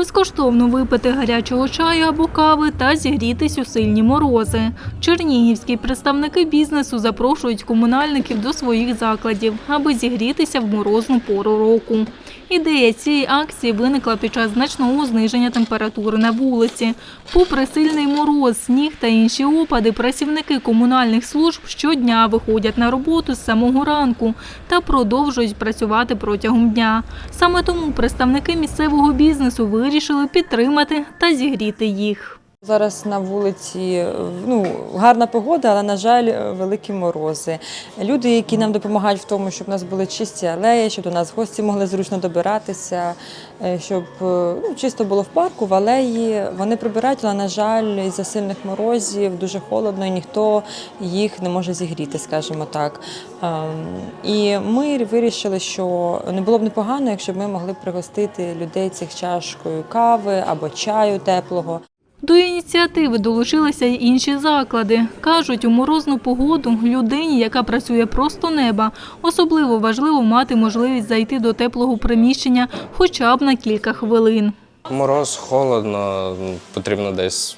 безкоштовно випити гарячого чаю або кави та зігрітись у сильні морози. Чернігівські представники бізнесу запрошують комунальників до своїх закладів, аби зігрітися в морозну пору року. Ідея цієї акції виникла під час значного зниження температури на вулиці. Попри сильний мороз, сніг та інші опади, працівники комунальних служб щодня виходять на роботу з самого ранку та продовжують працювати протягом дня. Саме тому представники місцевого бізнесу вирішили підтримати та зігріти їх. Зараз на вулиці ну, гарна погода, але, на жаль, великі морози. Люди, які нам допомагають в тому, щоб у нас були чисті алеї, щоб до нас гості могли зручно добиратися, е, щоб е, ну, чисто було в парку, в алеї. Вони прибирають, але, на жаль, із-за сильних морозів дуже холодно, і ніхто їх не може зігріти, скажімо так. Ем, І ми вирішили, що не було б непогано, якщо б ми могли пригостити людей цих чашкою кави або чаю теплого. До ініціативи долучилися й інші заклади. Кажуть, у морозну погоду людині, яка працює просто неба, особливо важливо мати можливість зайти до теплого приміщення хоча б на кілька хвилин. Мороз, холодно, потрібно десь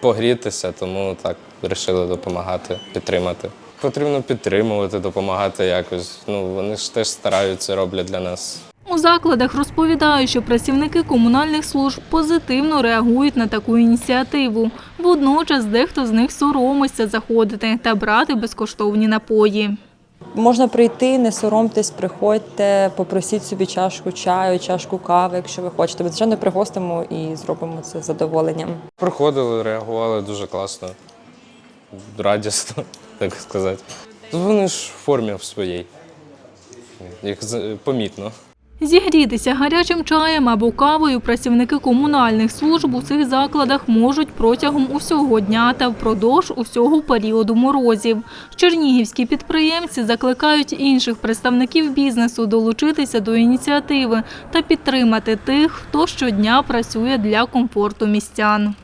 погрітися, тому так вирішили допомагати, підтримати. Потрібно підтримувати, допомагати якось. Ну вони ж теж стараються, роблять для нас. У закладах розповідають, що працівники комунальних служб позитивно реагують на таку ініціативу. Водночас дехто з них соромиться заходити та брати безкоштовні напої. Можна прийти, не соромтесь, приходьте, попросіть собі чашку чаю, чашку кави, якщо ви хочете. Ми, звичайно, пригостимо і зробимо це з задоволенням. Приходили, реагували дуже класно, радісно, так сказати. Вони ж в формі в своїй. З- помітно. Зігрітися гарячим чаєм або кавою працівники комунальних служб у цих закладах можуть протягом усього дня та впродовж усього періоду морозів. Чернігівські підприємці закликають інших представників бізнесу долучитися до ініціативи та підтримати тих, хто щодня працює для комфорту містян.